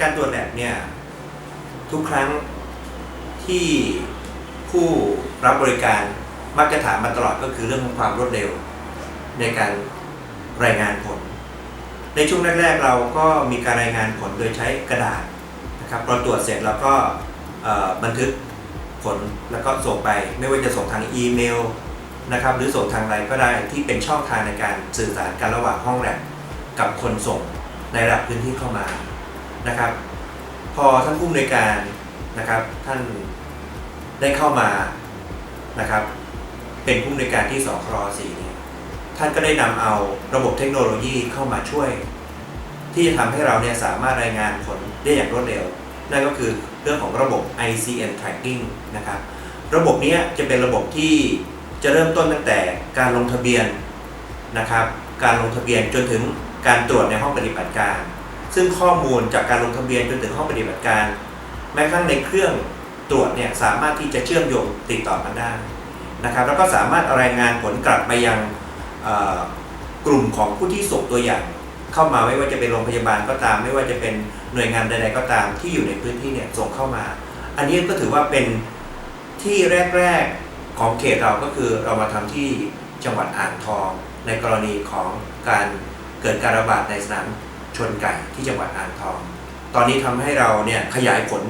การตรวจแลบเนี่ยทุกครั้งที่ผู้รับบริการมักจะถามมาตลอดก็คือเรื่องของความรวดเร็ว ในการรายงานผล ในช่วงแรก ๆ เราก็มีการรายงานผลโดยใช้กระดาษนะครับพอตรวจเสร็จเราก็บันทึกผลแล้วก็ส่งไป ไม่ว่าจะส่งทางอีเมลนะครับหรือส่งทางอะไรก็ได้ที่เป็นช่องทางในการสื่อสารกันระหว่างห้องแลบกับคนส่งในระดับพื้นที่เข้ามา นะครับ พอท่านผู้อำนวยการนะครับ ท่านได้เข้ามานะครับ เป็นผู้อำนวยการที่สคร4เนี่ยท่านก็ได้นำเอาระบบเทคโนโลยีเข้ามาช่วย ที่จะทำให้เราเนี่ยสามารถรายงานผลได้อย่างรวดเร็ว นั่นก็คือเรื่องของระบบ ICN tracking นะครับ ระบบเนี้ยจะเป็นระบบที่จะเริ่มต้นตั้งแต่การลงทะเบียนนะครับ การลงทะเบียนจนถึงการตรวจในห้องปฏิบัติการ ซึ่งข้อมูลจากการลงทะเบียนจนถึงห้องปฏิบัติการ แม้กระทั่งในเครื่องตรวจเนี่ยสามารถที่จะเชื่อมโยงติดต่อกันได้นะครับแล้วก็สามารถรายงานผลกลับไปยังกลุ่มของผู้ที่ส่งตัวอย่าง เข้ามาไม่ว่าจะเป็นโรงพยาบาลก็ตาม ไม่ว่าจะเป็นหน่วยงานใด ๆ ก็ตามที่อยู่ในพื้นที่เนี่ยส่งเข้ามา อันนี้ก็ถือว่าเป็นที่แรก ๆของเขตเราก็คือเรามาทำที่จังหวัดอ่างทอง ในกรณีของการเกิดการระบาดในสนาม ชนไก่ที่จังหวัดอ่างทอง ตอนนี้ทำให้เราเนี่ยขยายผล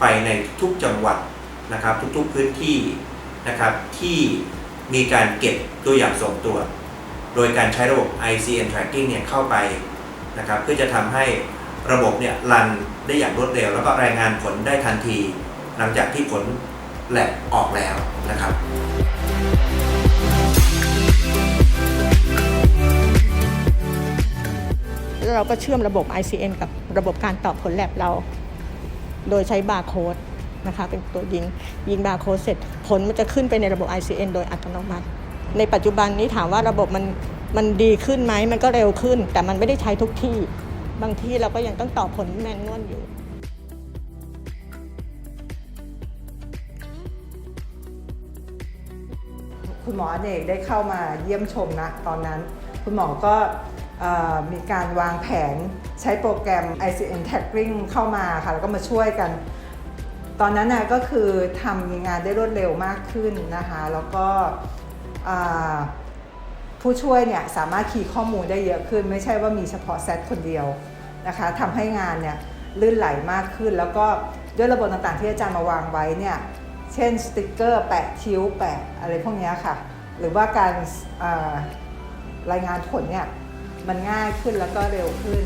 ไปในทุกจังหวัดนะครับทุกๆพื้นที่นะครับที่มีการเก็บตัวอย่างส่งตรวจโดยการใช้ระบบ ICN tracking เนี่ยเข้าไปนะครับเพื่อจะทำให้ระบบเนี่ยรันได้อย่างรวดเร็ว แล้วก็รายงานผลได้ทันที หลังจากที่ผลแลบออกแล้วนะครับ เราก็เชื่อมระบบ ICN กับระบบการตอบผลแลบเรา โดยใช้บาร์โค้ดนะคะเป็นตัวยิงยิงบาร์โค้ดเสร็จผลมันจะขึ้นไปในระบบ ICN โดยอัตโนมัติ ในปัจจุบันนี้ถามว่าระบบมันมันดีขึ้นไหมมันก็เร็วขึ้น แต่มันไม่ได้ใช้ทุกที่ บางที่เราก็ยังต้องตอบผลแมนนวลอยู่คุณหมออเนกได้เข้ามาเยี่ยมชมนะตอนนั้น คุณหมอก็ มีการวางแผนใช้โปรแกรม ICN Tagging เข้ามาค่ะ แล้วก็มาช่วยกัน ตอนนั้นนะก็คือทำงานได้รวดเร็วมากขึ้นนะคะ แล้วก็ผู้ช่วยเนี่ยสามารถคีย์ข้อมูลได้เยอะขึ้น ไม่ใช่ว่ามีเฉพาะเซตคนเดียวนะคะทำให้งานเนี่ยลื่นไหลมากขึ้น แล้วก็ด้วยระบบต่างๆที่อาจารย์มาวางไว้เนี่ยเช่นสติกเกอร์แปะคิ้วแปะอะไรพวกนี้ค่ะ หรือว่าการรายงานผลเนี่ย มันง่ายขึ้นแล้วก็เร็วขึ้น